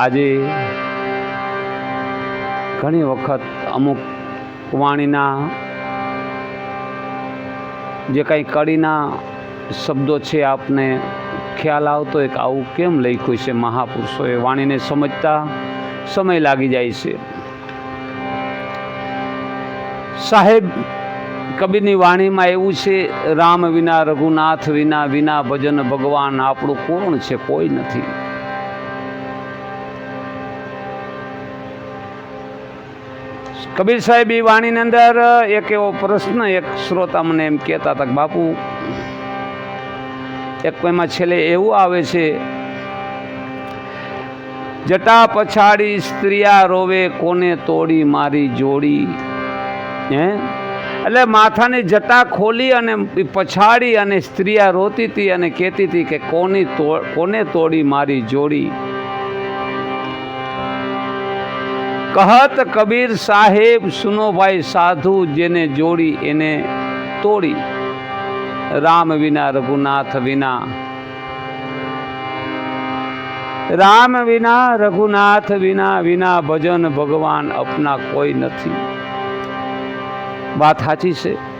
આજે ઘણી વખત અમુક વાણીના જે કાંઈ કડીના શબ્દો છે, આપને ખ્યાલ આવતો એક આવું કેમ લખ્યું છે મહાપુરુષોએ? વાણીને સમજતા સમય લાગી જાય છે. સાહેબ કબીરની વાણીમાં એવું છે, રામ વિના રઘુનાથ વિના વિના ભજન ભગવાન આપણું કોણ છે? કોઈ નથી. કબીર સાહેબ એ વાણીની અંદર એક એવો પ્રશ્ન એક શ્રોતા મને એમ કહેતા હતા બાપુ, એક એમાં છેલ્લે એવું આવે છે જટા પછાડી સ્ત્રીયા રોવે કોને તોડી મારી જોડી? હે? એટલે માથાની જટા ખોલી અને પછાડી અને સ્ત્રીયા રોતી હતી અને કહેતી હતી કે કોની કોને તોડી મારી જોડી? કહત કબીર સાહેબ સુનોભાઈ સાધુ જેને જોડી એને તોડી. રામ વિના રઘુનાથ વિના. રામ વિના રઘુનાથ વિના વિના ભજન ભગવાન અપના કોઈ નથી. વાત સાચી છે.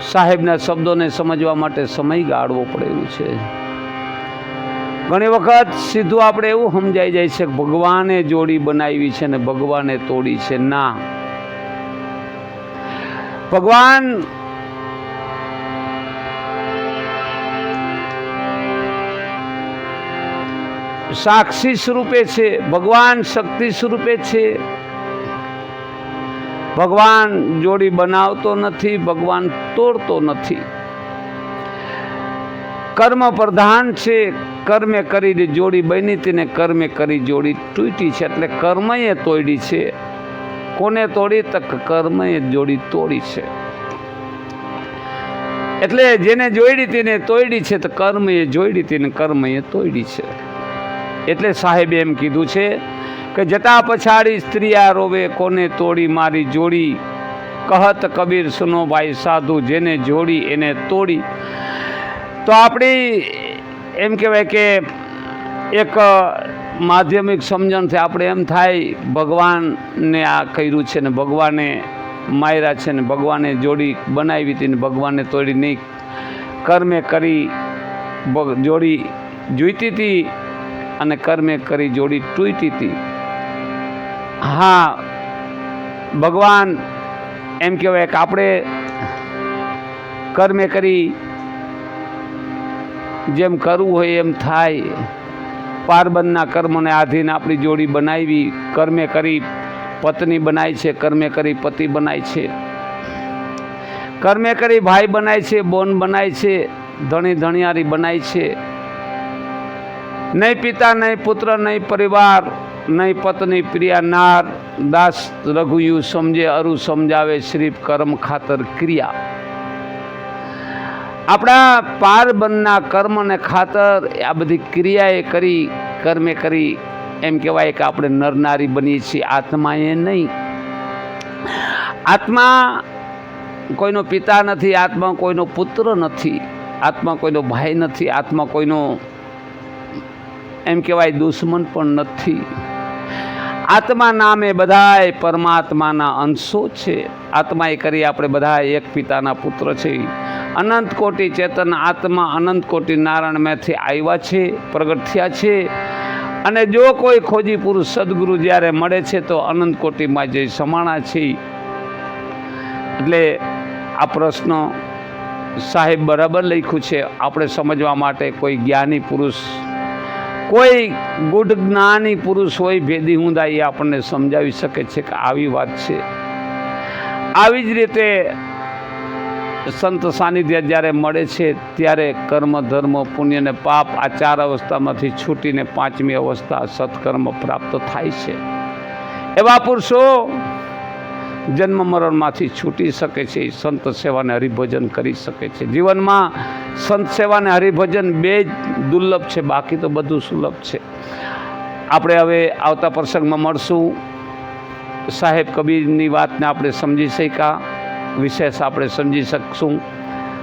સાહેબના શબ્દોને સમજવા માટે સમય ગાળવો પડે એવું છે. ઘણી વખત સીધું આપણે એવું સમજાઈ જાય છે કે ભગવાને જોડી બનાવી છે ને ભગવાને તોડી છે. ના. ભગવાન સાક્ષી સ્વરૂપે છે, ભગવાન શક્તિ સ્વરૂપે છે. ભગવાન જોડી બનાવતો નથી, ભગવાન તોડતો નથી. કર્મ પ્રધાન છે, કર્મે કરી જોડી બની તેને કર્મે કરી જોડી તૂટી છે, એટલે કર્મએ તોડી છે. કોને તોડી? તક કર્મએ જોડી તોડી છે. એટલે જેને જોડી તેને તોડી છે, તો કર્મએ જોડી તેને કર્મએ તોડી છે. એટલે સાહેબે એમ કીધું છે કે જતા પછાડી સ્ત્રીયા રોવે કોને તોડી મારી જોડી? કહત કબીર સુનો ભાઈ સાધુ જેને જોડી એને તોડી. તો આપણી એમ કહેવાય કે એક માધ્યમિક સમજણથી આપણે એમ થાય, ભગવાનને આ કર્યું છે ને ભગવાને માયરા છે ને ભગવાને જોડી બનાવી હતી ને ભગવાને તોડી નહીં. કર્મે કરી જોડી જોઈતી હતી અને કર્મે કરી જોડી તૂટી હતી. હા, ભગવાન એમ કહેવાય કે આપણે કર્મે કરી જેમ કરવું હોય એમ થાય. પારબંધના કર્મને આધીન આપણી જોડી બનાવી. કર્મે કરી પત્ની બનાય છે, કર્મે કરી પતિ બનાય છે. કર્મે કરી ભાઈ બનાય છે, બોન બનાય છે, ધણી ધણિયારી બનાય છે. નહીં પિતા, નહીં પુત્ર, નહીં પરિવાર નહીં પત્ની પ્રિયા નાર, દાસ રઘુયુ સમજે, અરુ સમજાવે શ્રી કર્મ ખાતર ક્રિયા. આપણા પારબંધના કર્મને ખાતર, આ બધી ક્રિયાએ કરી, કર્મે કરી, એમ કહેવાય કે આપણે નરનારી બનીએ છીએ આત્માએ નહીં આત્મા કોઈનો પિતા નથી, આત્મા કોઈનો પુત્ર નથી, આત્મા કોઈનો ભાઈ નથી, આત્મા કોઈનો, એમ કહેવાય, દુશ્મન પણ નથી. આત્મા નામે બધાય પરમાત્માના અંશો છે. આત્માએ કરી આપણે બધા એક પિતાના પુત્ર છે. અનંત કોટી ચેતન આત્મા, અનંત કોટી નારાયણમાંથી આવ્યા છે, પ્રગટ થયા છે. અને જો કોઈ ખોજી પુરુષ સદગુરુ જ્યારે મળે છે તો અનંત કોટીમાં જે સમાણા છે. એટલે આ પ્રશ્ન સાહેબ બરાબર લખ્યું છે. આપણે સમજવા માટે કોઈ જ્ઞાની પુરુષ કોઈ ગુઢ જ્ઞાની પુરુષ હોય, ભેદી હુંદા, એ આપણને સમજાવી શકે છે કે આવી વાત છે. આવી જ રીતે સંત સાનિધ્ય જ્યારે મળે છે, ત્યારે કર્મ, ધર્મ, પુણ્ય અને પાપ આ ચાર અવસ્થામાંથી છૂટીને પાંચમી અવસ્થા સત્કર્મ પ્રાપ્ત થાય છે. એવા પુરુષો જન્મ મરણમાંથી છૂટી શકે છે, સંત સેવાને હરિભજન કરી શકે છે. જીવનમાં સંત સેવાને હરિભજન બે જ દુર્લભ છે, બાકી તો બધું સુલભ છે. આપણે હવે આવતા પ્રસંગમાં મળશું. સાહેબ કબીરની વાતને આપણે સમજી શક્યા, વિશેષ આપણે સમજી શકશું.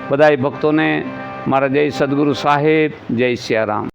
બધાય ભક્તોને મારા જય સદગુરુ સાહેબ, જય સિયારામ.